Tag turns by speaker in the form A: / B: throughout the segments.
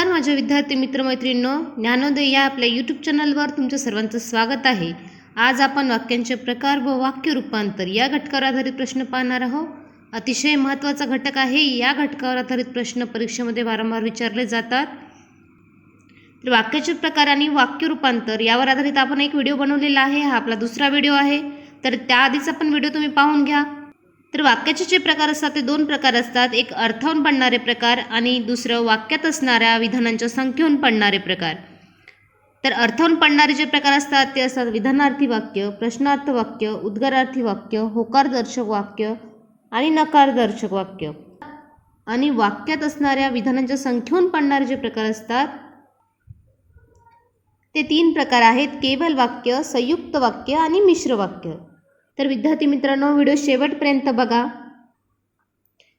A: नमस्कार माझ्या विद्यार्थी मित्रमैत्रिणींनो. ज्ञानोदय या आपल्या यूट्यूब चॅनलवर तुमचं सर्वांचं स्वागत आहे. आज आपण वाक्यांचे प्रकार व वाक्य रूपांतर या घटकावर आधारित प्रश्न पाहणार आहोत. अतिशय महत्त्वाचा घटक आहे या घटकावर आधारित प्रश्न परीक्षेमध्ये वारंवार विचारले जातात. तर वाक्याचे प्रकार आणि वाक्य रूपांतर यावर आधारित आपण एक व्हिडिओ बनवलेला आहे. हा आपला दुसरा व्हिडिओ आहे. तर त्याआधीचा पण व्हिडिओ तुम्ही पाहून घ्या. तर वाक्याचे जे प्रकार असतात ते दोन प्रकार असतात. एक अर्थावून पडणारे प्रकार आणि दुसरं वाक्यात असणाऱ्या विधानांच्या संख्येहून पडणारे प्रकार. तर अर्थावून पडणारे जे प्रकार असतात ते असतात विधानार्थी वाक्य प्रश्नार्थ वाक्य उद्गारार्थी वाक्य होकारदर्शक वाक्य आणि नकारदर्शक वाक्य. आणि वाक्यात असणाऱ्या विधानांच्या संख्येहून पडणारे जे प्रकार असतात ते तीन प्रकार आहेत. केवल वाक्य संयुक्त वाक्य आणि मिश्र वाक्य. तर विद्यार्थी मित्रांनो व्हिडिओ शेवटपर्यंत बघा.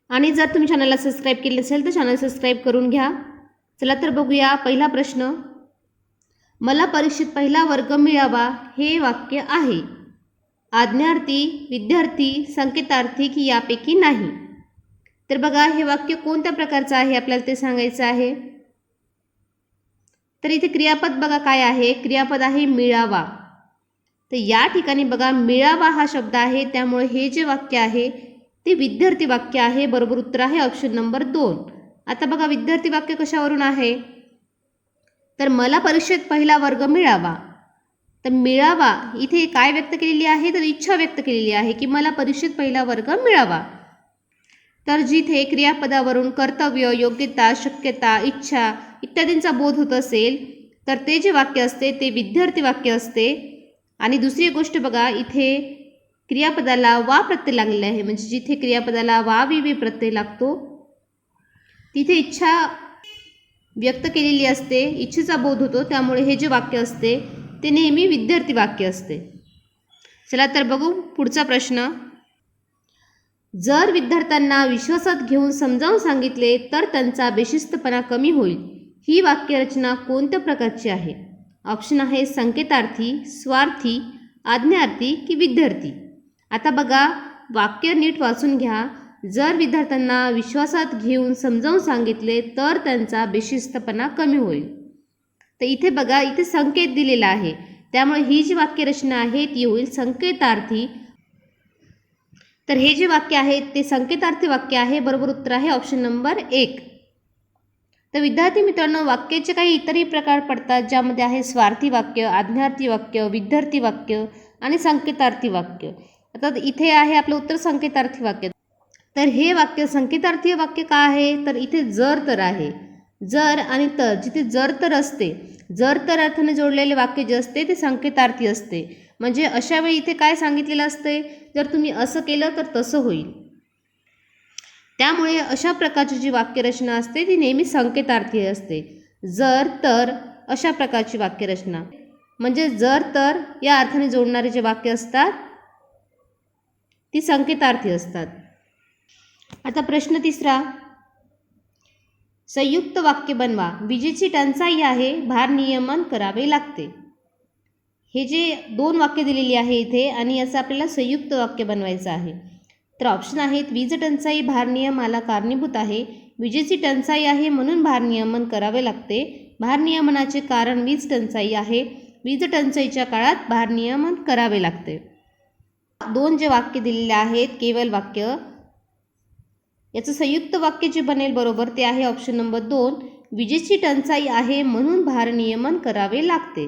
A: आणि जर तुम्ही चॅनलला सबस्क्राईब केले असेल तर चॅनल सबस्क्राईब करून घ्या. चला तर बघूया पहिला प्रश्न. मला परीक्षेत पहिला वर्ग मिळावा हे वाक्य आहे. आज्ञार्थी विद्यार्थी संकेतार्थी की यापैकी नाही. तर बघा हे वाक्य कोणत्या प्रकारचं आहे? आपल्याला ते सांगायचं आहे. तर इथे क्रियापद बघा काय आहे. क्रियापद आहे मिळावा. तर या ठिकाणी बघा मिळावा हा शब्द आहे. त्यामुळे हे जे वाक्य आहे ते विद्यार्थी वाक्य आहे. बरोबर उत्तर आहे ऑप्शन नंबर दोन. आता बघा विद्यार्थी वाक्य कशावरून आहे? तर मला परीक्षेत पहिला वर्ग मिळावा. तर मिळावा इथे काय व्यक्त केलेली आहे? तर इच्छा व्यक्त केलेली आहे की मला परीक्षेत पहिला वर्ग मिळावा. तर जिथे क्रियापदावरून कर्तव्य योग्यता शक्यता इच्छा इत्यादींचा बोध होत असेल तर ते जे वाक्य असते ते विद्यार्थी वाक्य असते. आणि दुसरी गोष्ट बघा इथे क्रियापदाला वा प्रत्यय लागलेला आहे. म्हणजे जिथे क्रियापदाला वा विवे प्रत्यय लागतो तिथे इच्छा व्यक्त केलेली असते इच्छेचा बोध होतो त्यामुळे हे जे वाक्य असते ते नेहमी विद्यार्थी वाक्य असते. चला तर बघू पुढचा प्रश्न. जर विद्यार्थ्यांना विश्वासात घेऊन समजावून सांगितले तर त्यांचा बेशिस्तपणा कमी होईल. ही वाक्यरचना कोणत्या प्रकारची आहे? ऑप्शन आहे संकेतार्थी स्वार्थी आज्ञार्थी की विद्यार्थी. आता बघा वाक्य नीट वाचून घ्या. जर विद्यार्थ्यांना विश्वासात घेऊन समजावून सांगितले तर त्यांचा बेशिस्तपणा कमी होईल. तर इथे बघा इथे संकेत दिलेला आहे. त्यामुळे ही जी वाक्यरचना आहे ती होईल संकेतार्थी. तर हे जे वाक्य आहे ते संकेतार्थी वाक्य आहे. बरोबर उत्तर आहे ऑप्शन नंबर एक. तर विद्यार्थी मित्रांनो वाक्याचे काही इतरही प्रकार पडतात ज्यामध्ये आहे स्वार्थी वाक्य आज्ञार्थी वाक्य विद्यार्थी वाक्य आणि संकेतार्थी वाक्य. आता इथे आहे आपलं उत्तर संकेतार्थी वाक्य. तर हे वाक्य संकेतार्थी वाक्य का आहे? तर इथे जर तर आहे. जर आणि तर जिथे जर तर असते जर तर अर्थाने जोडलेले वाक्य जे असते ते संकेतार्थी असते. म्हणजे अशा वेळी इथे काय सांगितलेलं असते? जर तुम्ही असं केलं तर तसं होईल. त्यामुळे अशा प्रकारची जी वाक्यरचना असते ती नेहमी संकेतार्थी असते. जर तर अशा प्रकारची वाक्यरचना. म्हणजे जर तर या अर्थाने जोडणारे जे वाक्य असतात ती संकेतार्थी असतात. आता प्रश्न तिसरा. संयुक्त वाक्य बनवा. विजेची टंचाई आहे भारनियमन करावे लागते. हे जे दोन वाक्य दिलेली आहे इथे आणि याचं आपल्याला संयुक्त वाक्य बनवायचं आहे. तर ऑप्शन आहेत वीज टंचाई भारनियमाला कारणीभूत आहे. विजेची टंचाई आहे म्हणून भारनियमन करावे लागते. भारनियमनाचे कारण वीज टंचाई आहे. वीज टंचाईच्या काळात भारनियमन करावे लागते. दोन जे वाक्य दिलेले आहेत केवल वाक्य. याचं संयुक्त वाक्य जे बनेल बरोबर ते आहे ऑप्शन नंबर दोन. विजेची टंचाई आहे म्हणून भारनियमन करावे लागते.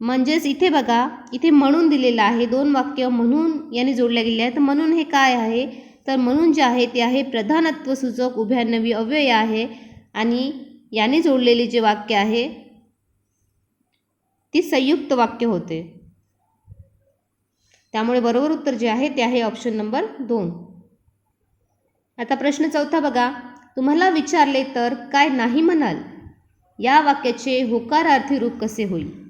A: म्हणजेच इथे बघा इथे म्हणून दिलेलं आहे दोन वाक्य म्हणून याने जोडल्या गेले आहेत. म्हणून हे काय आहे? तर म्हणून जे आहे ते आहे प्रधानत्व सूचक उभ्यानवी अव्यय आहे. आणि याने जोडलेले जे वाक्य आहे ती संयुक्त वाक्य होते. त्यामुळे बरोबर उत्तर जे आहे ते आहे ऑप्शन नंबर दोन. आता प्रश्न चौथा बघा. तुम्हाला विचारले तर काय नाही म्हणाल? या वाक्याचे होकारार्थी रूप कसे होईल?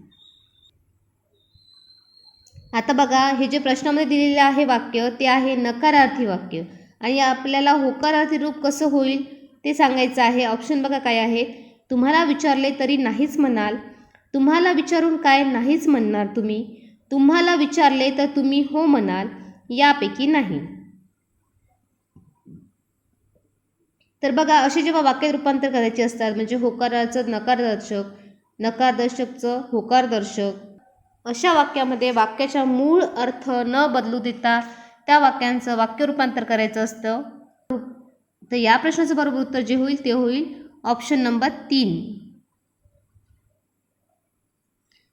A: आता बघा हे जे प्रश्नामध्ये दिलेले आहे वाक्य ते आहे नकारार्थी वाक्य. आणि आपल्याला होकारार्थी रूप कसं होईल ते सांगायचं आहे. ऑप्शन बघा काय आहे. तुम्हाला विचारले तरी नाहीच म्हणाल. तुम्हाला विचारून काय नाहीच म्हणणार तुम्ही. तुम्हाला विचारले तर तुम्ही हो म्हणाल. यापैकी नाही. तर बघा असे जेव्हा वाक्यात रूपांतर करायचे असतात म्हणजे होकाराचं नकारदर्शक नकारदर्शकचं होकारदर्शक अशा वाक्यामध्ये वाक्याचा मूळ अर्थ न बदलू देता त्या वाक्यांचं वाक्य रूपांतर करायचं असतं. तर या प्रश्नाचं बरोबर उत्तर जे होईल ते होईल ऑप्शन नंबर तीन.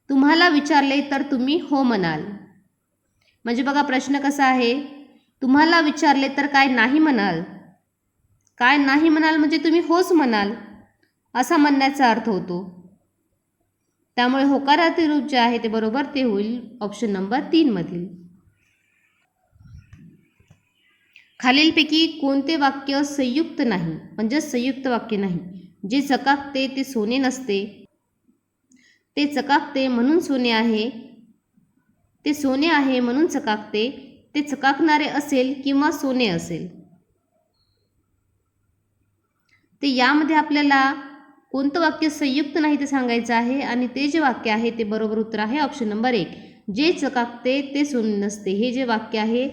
A: तुम्हाला विचारले तर तुम्ही हो म्हणाल. म्हणजे बघा प्रश्न कसा आहे? तुम्हाला विचारले तर काय नाही म्हणाल? काय नाही म्हणाल म्हणजे तुम्ही होच म्हणाल? असा म्हणण्याचा अर्थ होतो. त्यामुळे होकारार्थी रूप जे आहे ते बरोबर ते होईल ऑप्शन नंबर तीनमधील खालीलपैकी कोणते वाक्य संयुक्त नाही म्हणजे संयुक्त वाक्य नाही. जे चकाकते ते सोने नसते. ते चकाकते म्हणून सोने आहे. ते सोने आहे म्हणून चकाकते. ते चकाकणारे असेल किंवा सोने असेल. ते यामध्ये आपल्याला कोणतं वाक्य संयुक्त नाही ते सांगायचं आहे आणि ते जे वाक्य आहे ते बरोबर उत्तर आहे ऑप्शन नंबर एक. जे चकाकते ते सोने नसते. हे जे वाक्य आहे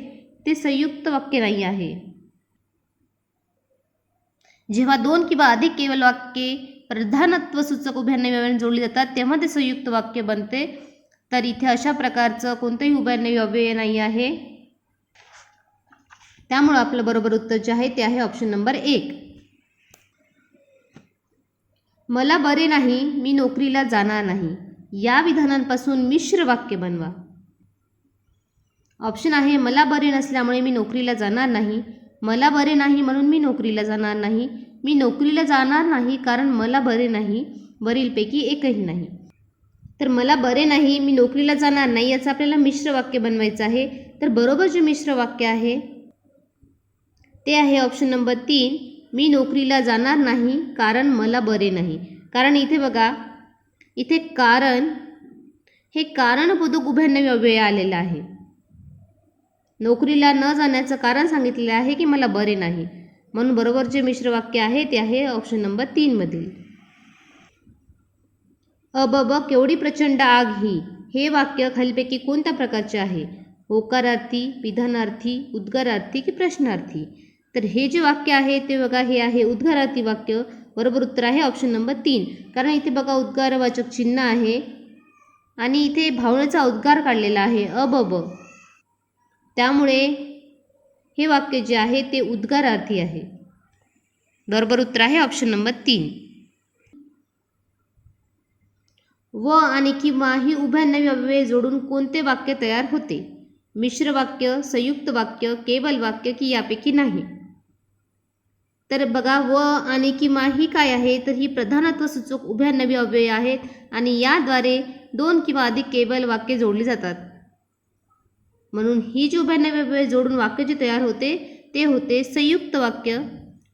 A: ते संयुक्त वाक्य नाही आहे. जेव्हा दोन किंवा अधिक केवल वाक्ये प्रधानत्व सूचक उभ्यान्य जोडली जातात तेव्हा ते संयुक्त वाक्य बनते. तर इथे अशा प्रकारचं कोणतंही उभयान्य अव्यय नाही आहे. त्यामुळं आपलं बरोबर उत्तर जे आहे ते आहे ऑप्शन नंबर एक. मला बरे नाही मी नोकरीला जाणार नाही. या विधानांपासून मिश्र वाक्य बनवा. ऑप्शन आहे मला बरे नसल्यामुळे मी नोकरीला जाणार नाही. मला बरे नाही म्हणून मी नोकरीला जाणार नाही. मी नोकरीला जाणार नाही कारण मला बरे नाही वरीलपैकी एकही नाही. तर मला बरे नाही मी नोकरीला जाणार नाही याचं आपल्याला मिश्र वाक्य बनवायचं आहे. तर बरोबर जे मिश्र वाक्य आहे ते आहे ऑप्शन नंबर तीन. मी नोकरीला जाणार नाही कारण मला बरे नाही. कारण इथे बघा इथे कारण हे कारणबोधक उभ्यान्नवी वेळ आलेलं आहे. नोकरीला न जाण्याचं कारण सांगितलेलं आहे की मला बरे नाही. म्हणून बरोबर जे मिश्र वाक्य आहे ते आहे ऑप्शन नंबर तीनमधील अब केवढी प्रचंड आग ही. हे वाक्य खालीपैकी कोणत्या प्रकारचे आहे? होकारार्थी विधानार्थी उद्गारार्थी की प्रश्नार्थी? तर हे जे वाक्य आहे ते बघा हे आहे उद्गारार्थी वाक्य. बरोबर उत्तर आहे ऑप्शन नंबर तीन. कारण इथे बघा उद्गारवाचक चिन्ह आहे. आणि इथे भावनेचा उद्गार काढलेला आहे अबब त्यामुळे हे वाक्य जे आहे ते उद्गारार्थी आहे. बरोबर उत्तर आहे ऑप्शन नंबर तीन. व आणि किंवा ही उभ्यान्नवी अव्यये जोडून कोणते वाक्य तयार होते? मिश्र वाक्य संयुक्त वाक्य केवल वाक्य की यापैकी नाही? तर बघा व आणि किंवा ही काय आहे? तर ही प्रधानत्व सूचक नवी अव्यय आहेत आणि याद्वारे दोन किंवा अधिक केवल वाक्य जोडली जातात. म्हणून ही जी उभ्यान्नवी अव्यय जोडून वाक्य जे तयार होते ते होते संयुक्त वाक्य.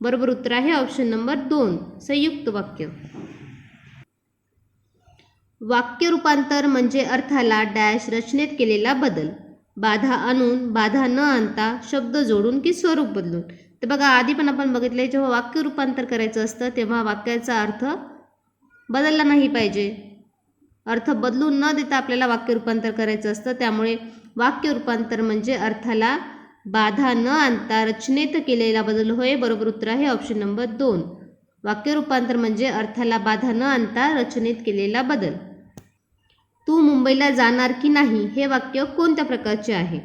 A: बरोबर उत्तर आहे ऑप्शन नंबर दोन संयुक्त वाक्य. वाक्य रूपांतर म्हणजे अर्थाला डॅश रचनेत केलेला बदल. बाधा आणून बाधा न आणता शब्द जोडून की स्वरूप बदलून. तर बघा आधी पण आपण बघितले जेव्हा वाक्य रूपांतर करायचं असतं तेव्हा वाक्याचा अर्थ बदलला नाही पाहिजे. अर्थ बदलून न देता आपल्याला वाक्य रूपांतर करायचं असतं. त्यामुळे वाक्य रूपांतर म्हणजे अर्थाला बाधा न आणता रचनेत केलेला बदल होय बरोबर उत्तर आहे ऑप्शन नंबर दोन. वाक्य रूपांतर म्हणजे अर्थाला बाधा न आणता रचनेत केलेला बदल. तू मुंबईला जाणार की नाही हे वाक्य कोणत्या प्रकारचे आहे?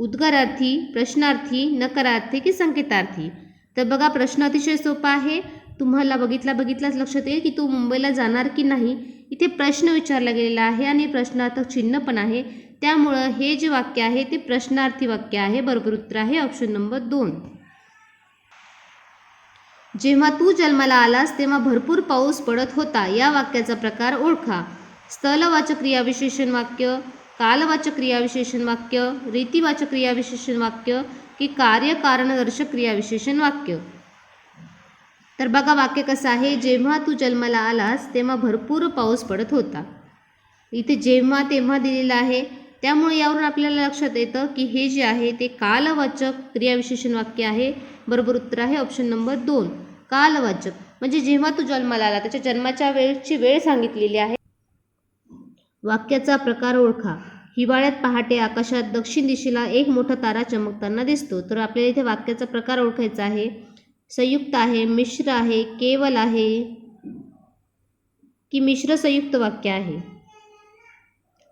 A: उद्गारार्थी प्रश्नार्थी नकारार्थी की संकेतार्थी? तर बघा प्रश्न अतिशय सोपा आहे. तुम्हाला बघितला बघितलाच लक्षात येईल की तू मुंबईला जाणार की नाही? इथे प्रश्न विचारला गेलेला आहे आणि प्रश्नार्थक चिन्ह पण आहे. त्यामुळं हे जे वाक्य आहे ते प्रश्नार्थी वाक्य आहे. बरोबर उत्तर आहे ऑप्शन नंबर दोन. जेव्हा तू जन्माला आलास तेव्हा भरपूर पाऊस पडत होता. या वाक्याचा प्रकार ओळखा. स्थलवाचक क्रियाविशेषण वाक्य. कालवाचक क्रियाविशेषण वाक्य रीतिवाचक क्रियाविशेषण वाक्य की कार्यकारणदर्शक क्रियाविशेषण वाक्य तर बघा वाक्य कसं आहे. जेव्हा तू जन्माला आलास तेव्हा भरपूर पाऊस पडत होता. इथे जेव्हा तेव्हा दिलेलं आहे त्यामुळे यावरून आपल्याला लक्षात येतं की हे जे आहे ते कालवाचक क्रियाविशेषण वाक्य आहे. बरोबर उत्तर आहे ऑप्शन नंबर दोन. कालवाचक. म्हणजे जेव्हा तू जन्माला आला त्याच्या जन्माच्या वेळची वेळ सांगितलेली आहे. वाक्याचा प्रकार ओळखा. हिवाळ्यात पहाटे आकाशात दक्षिण दिशेला एक मोठा तारा चमकताना दिसतो. तर आपल्याला इथे वाक्याचा प्रकार ओळखायचा आहे. संयुक्त आहे मिश्र आहे केवल आहे की मिश्र संयुक्त वाक्य आहे.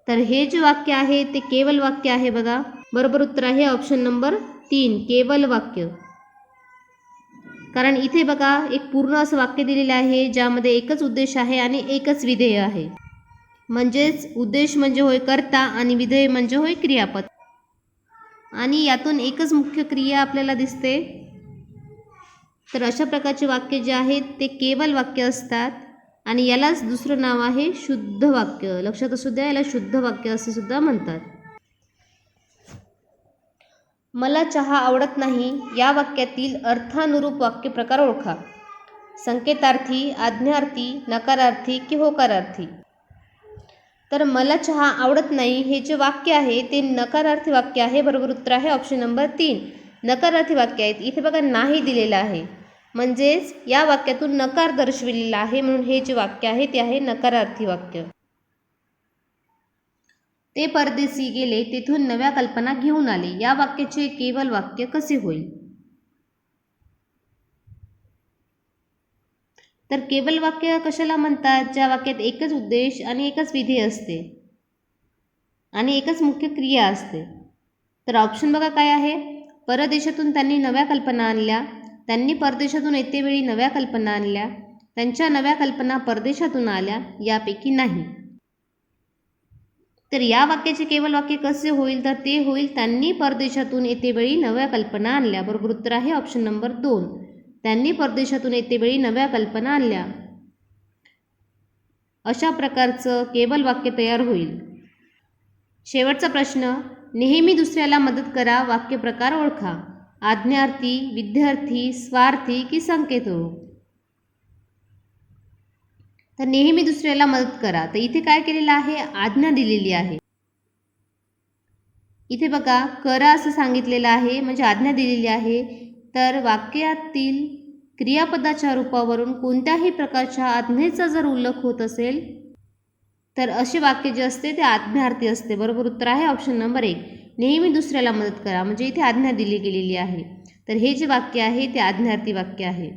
A: तर हे जे वाक्य आहे ते केवल वाक्य आहे बघा. बरोबर उत्तर आहे ऑप्शन नंबर तीन केवल वाक्य. कारण इथे बघा एक पूर्ण असं वाक्य दिलेलं आहे ज्यामध्ये एकच उद्देश आहे आणि एकच विधेय आहे. म्हणजेच उद्देश म्हणजे होय कर्ता आणि विधेय म्हणजे होय क्रियापद. आणि यातून एकच मुख्य क्रिया आपल्याला दिसते. तर अशा प्रकारचे वाक्य जे आहेत ते केवल वाक्य असतात आणि यालाच दुसरं नाव आहे शुद्ध वाक्य. लक्षात असू द्या याला शुद्ध वाक्य असे सुद्धा म्हणतात. मला चहा आवडत नाही या वाक्यातील अर्थानुरूप वाक्यप्रकार ओळखा. संकेतार्थी आज्ञार्थी नकारार्थी की होकारार्थी? तर मला चहा आवडत नाही हे जे वाक्य आहे ते नकारार्थी वाक्य आहे बरोबर उत्तर आहे ऑप्शन नंबर तीन. नकारार्थी वाक्य आहेत. इथे बघा नाही दिलेलं आहे. म्हणजेच या वाक्यातून नकार दर्शविलेला आहे म्हणून हे जे वाक्य आहे ते आहे नकारार्थी वाक्य. ते परदेशी गेले तेथून नव्या कल्पना घेऊन आले. या वाक्याचे केवल वाक्य कसे होईल? तर केवल वाक्य कशाला म्हणतात? ज्या वाक्यात एकच उद्देश आणि एकच विधी असते आणि एकच मुख्य क्रिया असते. तर ऑप्शन बघा काय आहे? परदेशातून त्यांनी नव्या कल्पना आणल्या. त्यांनी परदेशातून येतेवेळी नव्या कल्पना आणल्या. त्यांच्या नव्या कल्पना परदेशातून आल्या यापैकी नाही. तर या वाक्याचे केवळ वाक्य कसे होईल? तर ते होईल त्यांनी परदेशातून येतेवेळी नव्या कल्पना आणल्या. बरोबर उत्तर आहे ऑप्शन नंबर दोन. त्यांनी परदेशातून येतेवेळी नव्या कल्पना आणल्या. अशा प्रकारचं केवल वाक्य तयार होईल. शेवटचा प्रश्न नेहमी दुसऱ्याला मदत करा वाक्य प्रकार ओळखा. आज्ञार्थी विद्यार्थी स्वार्थी की संकेत? हो तर नेहमी दुसऱ्याला मदत करा. तर इथे काय केलेलं आहे? आज्ञा दिलेली आहे. इथे बघा करा असं सांगितलेलं आहे म्हणजे आज्ञा दिलेली आहे. तर वाक्यातील क्रियापदाच्या रूपावरून कोणत्याही प्रकारच्या आज्ञेचा जर उल्लेख होत असेल तर असे वाक्य जे असते ते आज्ञार्थी असते. बरोबर उत्तर आहे ऑप्शन नंबर एक. नेहमी दुसऱ्याला मदत करा. म्हणजे इथे आज्ञा दिली गेलेली आहे. तर हे जे वाक्य आहे ते आज्ञार्थी वाक्य आहे.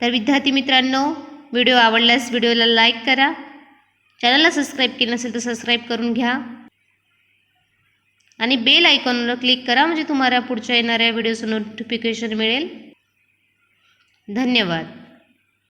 A: तर विद्यार्थी मित्रांनो व्हिडिओ आवडल्यास व्हिडिओला लाईक करा. चॅनलला सबस्क्राईब केलं नसेल तर सबस्क्राईब करून घ्या. आणि बेल आयकॉनवर क्लिक करा म्हणजे तुम्हाला पुढच्या येणाऱ्या व्हिडिओचं नोटिफिकेशन मिळेल. धन्यवाद.